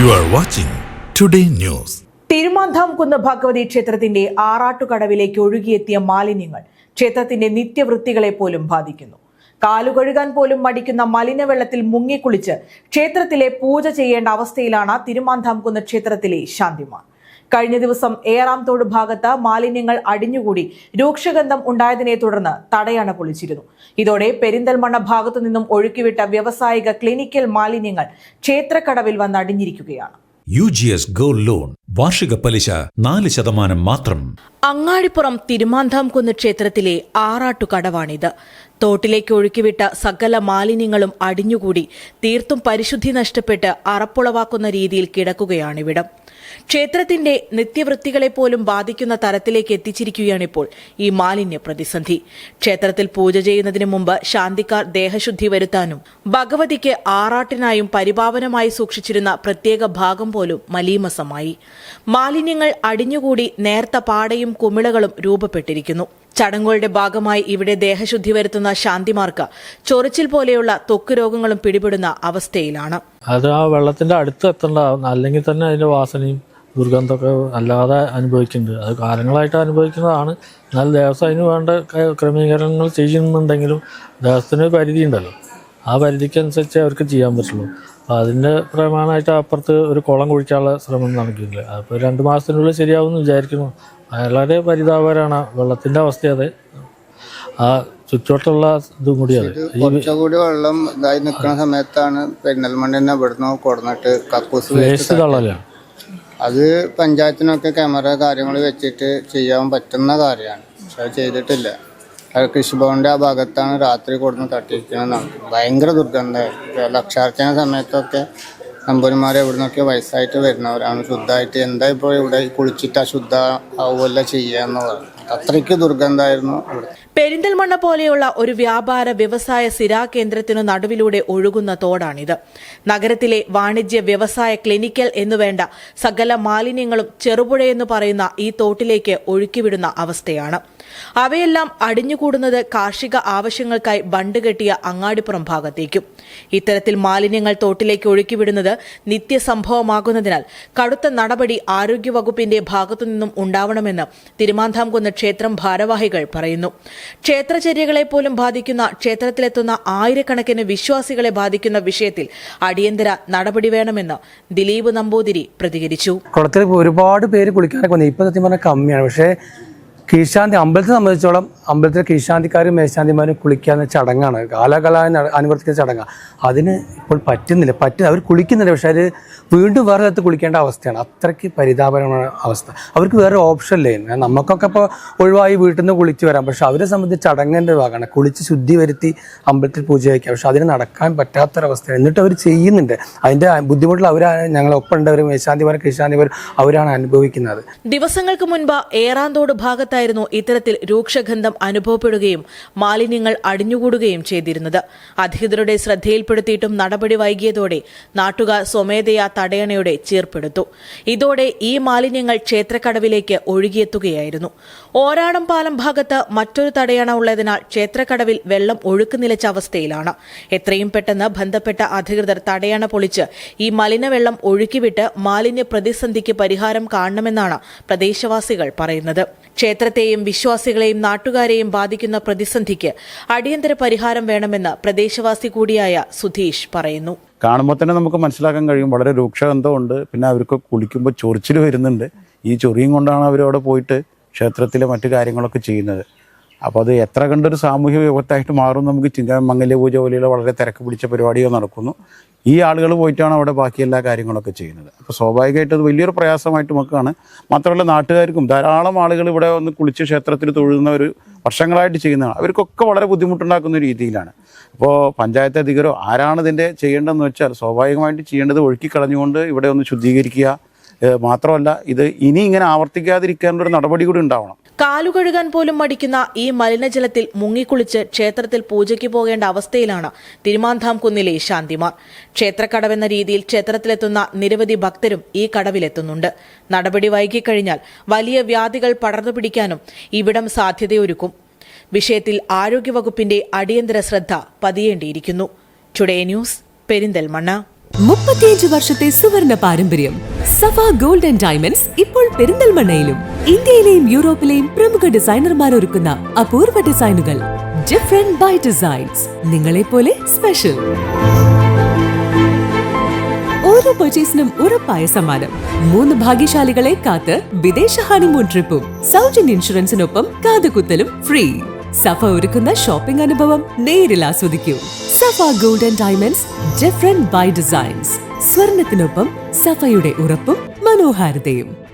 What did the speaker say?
You are watching today news Thirumandhamkunnu Bhagavathi ക്ഷേത്രത്തിന്റെ ആറാട്ടുകടവിലേക്ക് ഒഴുകിയെത്തിയ മാലിന്യങ്ങൾ ക്ഷേത്രത്തിന്റെ നിത്യവൃത്തികളെ പോലും ബാധിക്കുന്നു. കാലുകഴുകാൻ പോലും മടിക്കുന്ന മലിനവെള്ളത്തിൽ മുങ്ങിക്കുളിച്ച് ക്ഷേത്രത്തിലെ പൂജ ചെയ്യേണ്ട അവസ്ഥയിലാണ് തിരുമാന്ധാംകുന്ന് ക്ഷേത്രത്തിലെ ശാന്തിമാർ കഴിഞ്ഞ ദിവസം ഏറാംതോട് ഭാഗത്ത് മാലിന്യങ്ങൾ അടിഞ്ഞുകൂടി രൂക്ഷഗന്ധം ഉണ്ടായതിനെ തുടർന്ന് തടയണ പൊളിച്ചിരുന്നു. ഇതോടെ പെരിന്തൽമണ്ണ ഭാഗത്തു നിന്നും ഒഴുക്കിവിട്ട വ്യവസായിക ക്ലിനിക്കൽ മാലിന്യങ്ങൾ ക്ഷേത്രക്കടവിൽ വന്നടിഞ്ഞിരിക്കുകയാണ് U G S gold loan വാർഷിക പലിശ നാല് ശതമാനം മാത്രം. അങ്ങാടിപ്പുറം തിരുമാന്താംകുന്ന് ക്ഷേത്രത്തിലെ ആറാട്ടുകടവാണിത്. തോട്ടിലേക്ക് ഒഴുക്കിവിട്ട സകല മാലിന്യങ്ങളും അടിഞ്ഞുകൂടി തീർത്തും പരിശുദ്ധി നഷ്ടപ്പെട്ട് അറപ്പുളവാക്കുന്ന രീതിയിൽ കിടക്കുകയാണിവിടം. ക്ഷേത്രത്തിന്റെ നിത്യവൃത്തികളെപ്പോലും ബാധിക്കുന്ന തരത്തിലേക്ക് എത്തിച്ചിരിക്കുകയാണിപ്പോൾ ഈ മാലിന്യ പ്രതിസന്ധി. ക്ഷേത്രത്തിൽ പൂജ ചെയ്യുന്നതിന് മുമ്പ് ശാന്തിക്കാർ ദേഹശുദ്ധി വരുത്താനും ഭഗവതിക്ക് ആറാട്ടിനായും പരിപാവനമായി സൂക്ഷിച്ചിരുന്ന പ്രത്യേക ഭാഗം പോലും മലീമസമായി. മാലിന്യങ്ങൾ അടിഞ്ഞുകൂടി നേർത്ത പാടയും കുമിളകളും രൂപപ്പെട്ടിരിക്കുന്നു. ചടങ്ങുകളുടെ ഭാഗമായി ഇവിടെ ദേഹശുദ്ധി വരുത്തുന്ന ശാന്തിമാർക്ക് ചൊറിച്ചിൽ പോലെയുള്ള തൊക്ക് രോഗങ്ങളും പിടിപെടുന്ന അവസ്ഥയിലാണ്. അത് ആ വെള്ളത്തിന്റെ അടുത്ത് എത്തേണ്ട അല്ലെങ്കിൽ തന്നെ അതിന്റെ വാസനയും ദുർഗന്ധമൊക്കെ അല്ലാതെ അനുഭവിക്കുന്നുണ്ട്. അത് കാലങ്ങളായിട്ട് അനുഭവിക്കുന്നതാണ്. എന്നാൽ ദേവസ്വം അതിന് വേണ്ട ക്രമീകരണങ്ങൾ ചെയ്യുന്നുണ്ടെങ്കിലും ദേവസ്വത്തിന് പരിധിയുണ്ടല്ലോ. ആ പരിധിക്കനുസരിച്ച് അവർക്ക് ചെയ്യാൻ പറ്റുള്ളൂ. അപ്പോൾ അതിന്റെ പ്രമാണമായിട്ട് അപ്പുറത്ത് ഒരു കുളം കുഴിക്കാനുള്ള ശ്രമം നടക്കുന്നില്ല അപ്പോൾ രണ്ട് മാസത്തിനുള്ളിൽ ശരിയാവുമെന്ന് വിചാരിക്കുന്നു. വളരെ പരിതാപകരമാണ് വെള്ളത്തിന്റെ അവസ്ഥ അത്. ആ ചുറ്റോട്ടുള്ള ഇതും കൂടി അത് ഈ കുറച്ചുകൂടി വെള്ളം ഇതായി നിൽക്കുന്ന സമയത്താണ് പെരിന്തൽമണ്ണ ഇവിടുന്ന് കൊടുന്നിട്ട് കക്കൂസ് വേസ്റ്റ് വേസ്റ്റ് തള്ളലാണ് അത് പഞ്ചായത്തിനൊക്കെ ക്യാമറ കാര്യങ്ങൾ വെച്ചിട്ട് ചെയ്യാൻ പറ്റുന്ന കാര്യമാണ്. പക്ഷെ അത് ചെയ്തിട്ടില്ല. അത് കൃഷിഭവന്റെ ആ ഭാഗത്താണ് രാത്രി കൊടുന്ന് തട്ടിയിരിക്കുന്നത്. ഭയങ്കര ദുർഗന്ധമായിരുന്നു ലക്ഷാർച്ചന സമയത്തൊക്കെ നമ്പൂരിമാർ എവിടെ നിന്നൊക്കെ വയസ്സായിട്ട് വരുന്നവരാണ്. ശുദ്ധമായിട്ട് എന്താ ഇപ്പോൾ ഇവിടെ കുളിച്ചിട്ട് അശുദ്ധ ആവുമല്ല ചെയ്യാന്നുള്ളത് അത്രയ്ക്ക് ദുർഗന്ധമായിരുന്നു പെരിന്തൽമണ്ണ പോലെയുള്ള ഒരു വ്യാപാര വ്യവസായ സിരാ കേന്ദ്രത്തിനു നടുവിലൂടെ ഒഴുകുന്ന തോടാണിത്. നഗരത്തിലെ വാണിജ്യ വ്യവസായ ക്ലിനിക്കൽ എന്നുവേണ്ട സകല മാലിന്യങ്ങളും ചെറുപുഴയെന്ന് പറയുന്ന ഈ തോട്ടിലേക്ക് ഒഴുക്കിവിടുന്ന അവസ്ഥയാണ്. അവയെല്ലാം അടിഞ്ഞുകൂടുന്നത് കാർഷിക ആവശ്യങ്ങൾക്കായി ബണ്ട് കെട്ടിയ അങ്ങാടിപ്പുറം ഭാഗത്തേക്കും. ഇത്തരത്തിൽ മാലിന്യങ്ങൾ തോട്ടിലേക്ക് ഒഴുക്കിവിടുന്നത് നിത്യസംഭവമാകുന്നതിനാൽ കടുത്ത നടപടി ആരോഗ്യവകുപ്പിന്റെ ഭാഗത്തുനിന്നും ഉണ്ടാവണമെന്ന് തിരുമാന്താംകുന്ന് ക്ഷേത്രം ഭാരവാഹികൾ പറയുന്നു. ക്ഷേത്രചര്യകളെ പോലും ബാധിക്കുന്ന ക്ഷേത്രത്തിലെത്തുന്ന ആയിരക്കണക്കിന് വിശ്വാസികളെ ബാധിക്കുന്ന വിഷയത്തിൽ അടിയന്തര നടപടി വേണമെന്ന് ദിലീപ് നമ്പൂതിരി പ്രതികരിച്ചു. കുളത്തിൽ ഒരുപാട് പേര് കുളിക്കാനൊക്കെ വന്നു. ഇപ്പം സത്യം പറഞ്ഞാൽ കമ്മിയാണ്. പക്ഷേ കീഴ്ശാന്തി അമ്പലത്തെ സംബന്ധിച്ചോളം അമ്പലത്തിലെ കീഴ്ശാന്തിക്കാരും മേശാന്തിമാരും കുളിക്കാവുന്ന ചടങ്ങാണ്. കാലാകാലമായി നട- അനുവർത്തിക്കുന്ന ചടങ്ങാണ് അതിന് ഇപ്പോൾ പറ്റുന്നില്ല. പറ്റുന്ന അവർ കുളിക്കുന്നില്ല. പക്ഷേ അത് വീണ്ടും വേറെ തരത്തിൽ കുളിക്കേണ്ട അവസ്ഥയാണ്. അത്രയ്ക്ക് പരിതാപകരമായ അവസ്ഥ. അവർക്ക് വേറെ ഓപ്ഷൻ ഇല്ലേ നമുക്കൊക്കെ ഇപ്പോൾ ഒഴിവായി വീട്ടിൽ നിന്ന് കുളിച്ച് വരാം. പക്ഷേ അവരെ സംബന്ധിച്ച് ചടങ്ങിന്റെ ഭാഗമാണ്. കുളിച്ച് ശുദ്ധി വരുത്തി അമ്പലത്തിൽ പൂജ വയ്ക്കുക പക്ഷെ അതിന് നടക്കാൻ പറ്റാത്തൊരവസ്ഥയാണ്. എന്നിട്ട് അവർ ചെയ്യുന്നുണ്ട്. അതിന്റെ ബുദ്ധിമുട്ടുകൾ അവരാണ് ഞങ്ങളൊപ്പം ഉണ്ടവർ മേശാന്തിമാരും കീഴ്ശാന്തിമാരും അവരാണ് അനുഭവിക്കുന്നത്. ദിവസങ്ങൾക്ക് മുൻപ് ഏറാന്തോട് ഭാഗത്തായിരുന്നു ഇത്തരത്തിൽ രൂക്ഷഗന്ധം അനുഭവപ്പെടുകയും മാലിന്യങ്ങൾ അടിഞ്ഞുകൂടുകയും ചെയ്തിരുന്നത്. അധികൃതരുടെ ശ്രദ്ധയിൽപ്പെടുത്തിയിട്ടും നടപടി വൈകിയതോടെ നാട്ടുകാർ സ്വമേധയാ തടയണയുടെ ചീർപ്പെടുത്തു. ഇതോടെ ഈ മാലിന്യങ്ങൾ ക്ഷേത്രക്കടവിലേക്ക് ഒഴുകിയെത്തുകയായിരുന്നു. ഓരാടം പാലം ഭാഗത്ത് മറ്റൊരു തടയണ ഉള്ളതിനാൽ ക്ഷേത്രക്കടവിൽ വെള്ളം ഒഴുക്ക് നിലച്ച അവസ്ഥയിലാണ്. എത്രയും പെട്ടെന്ന് ബന്ധപ്പെട്ട അധികൃതർ തടയണ പൊളിച്ച് ഈ മലിനവെള്ളം ഒഴുക്കിവിട്ട് മാലിന്യ പ്രതിസന്ധിക്ക് പരിഹാരം കാണണമെന്നാണ് പ്രദേശവാസികൾ പറയുന്നത്. ക്ഷേത്രത്തെയും വിശ്വാസികളെയും നാട്ടുകാരെയും ബാധിക്കുന്ന പ്രതിസന്ധിക്ക് അടിയന്തര പരിഹാരം വേണമെന്ന് പ്രദേശവാസി കൂടിയായ സുധീഷ് പറയുന്നു. കാണുമ്പോൾ തന്നെ നമുക്ക് മനസ്സിലാക്കാൻ കഴിയും. വളരെ രൂക്ഷഗന്ധമുണ്ട്. പിന്നെ അവർക്ക് കുളിക്കുമ്പോൾ ചൊറിച്ചിൽ വരുന്നുണ്ട്. ഈ ചൊറിയും കൊണ്ടാണ് അവരവിടെ പോയിട്ട് ക്ഷേത്രത്തിലെ മറ്റു കാര്യങ്ങളൊക്കെ ചെയ്യുന്നത്. അപ്പോൾ അത് എത്ര കണ്ടൊരു സാമൂഹ്യ വിപത്തായിട്ട് മാറും നമുക്ക് ചിന്ത മംഗല്യ പൂജ പോലെയുള്ള വളരെ തിരക്ക് പിടിച്ച പരിപാടികൾ നടക്കുന്നു. ഈ ആളുകൾ പോയിട്ടാണ് അവിടെ ബാക്കി എല്ലാ കാര്യങ്ങളൊക്കെ ചെയ്യുന്നത്. അപ്പോൾ സ്വാഭാവികമായിട്ട് അത് വലിയൊരു പ്രയാസമായിട്ട് നമുക്കാണ്. മാത്രമല്ല നാട്ടുകാർക്കും ധാരാളം ആളുകൾ ഇവിടെ വന്ന് കുളിച്ച് ക്ഷേത്രത്തിൽ തൊഴുന്ന ഒരു വർഷങ്ങളായിട്ട് ചെയ്യുന്നതാണ്. അവർക്കൊക്കെ വളരെ ബുദ്ധിമുട്ടുണ്ടാക്കുന്ന രീതിയിലാണ്. അപ്പോൾ പഞ്ചായത്ത് അധികരോ ആരാണ് ഇതിന്റെ ചെയ്യേണ്ടതെന്ന് വെച്ചാൽ സ്വാഭാവികമായിട്ട് ചെയ്യേണ്ടത് ഒഴുക്കി കളഞ്ഞുകൊണ്ട് ഇവിടെ ഒന്ന് ശുദ്ധീകരിക്കുക മാത്രമല്ല ഇത് ഇനി ഇങ്ങനെ ആവർത്തിക്കാതിരിക്കാനുള്ള ഒരു നടപടി കൂടി ഉണ്ടാവണം. കാലുകഴുകാൻ പോലും മടിക്കുന്ന ഈ മലിനജലത്തിൽ മുങ്ങിക്കുളിച്ച് ക്ഷേത്രത്തിൽ പൂജയ്ക്ക് പോകേണ്ട അവസ്ഥയിലാണ് തിരുമാന്താം കുന്നിലെ ശാന്തിമാർ. ക്ഷേത്രക്കടവെന്ന രീതിയിൽ ക്ഷേത്രത്തിലെത്തുന്ന നിരവധി ഭക്തരും ഈ കടവിലെത്തുന്നുണ്ട്. നടപടി വൈകിക്കഴിഞ്ഞാൽ വലിയ വ്യാധികൾ പടർന്നു പിടിക്കാനും ഇവിടം സാധ്യതയൊരുക്കും. വിഷയത്തിൽ ആരോഗ്യവകുപ്പിന്റെ അടിയന്തര ശ്രദ്ധ പതിയേണ്ടിയിരിക്കുന്നു. Today news Perinthalmanna. മുപ്പത്തിയഞ്ച് വർഷത്തെ സുവർണ പാരമ്പര്യം സഫ ഗോൾഡ് ആൻഡ് ഡയമണ്ട്സ് ഇപ്പോൾ പെരിന്തൽമണ്ണയിലും. ഇന്ത്യയിലെയും യൂറോപ്പിലെയും പ്രമുഖ ഡിസൈനർമാർ ഒരുക്കുന്ന അപൂർവ ഡിസൈനുകൾ. ഡിഫറെന്റ് ബൈ ഡിസൈൻസ് നിങ്ങളെ പോലെ സ്പെഷ്യൽ ഓരോ പർച്ചേസിനും ഉറപ്പായ സമ്മാനം. മൂന്ന് ഭാഗ്യശാലികളെ കാത്ത് വിദേശ ഹണിമൂൺ ട്രിപ്പും സൗജന്യ ഇൻഷുറൻസിനൊപ്പം കാതുകുത്തലും ഫ്രീ സഫ ഒരുക്കുന്ന ഷോപ്പിംഗ് അനുഭവം നേരിൽ ആസ്വദിക്കൂ. Safa gold and diamonds different by designs സ്വർണത്തിനൊപ്പം സഫയുടെ ഉറപ്പും മനോഹാരിതയും.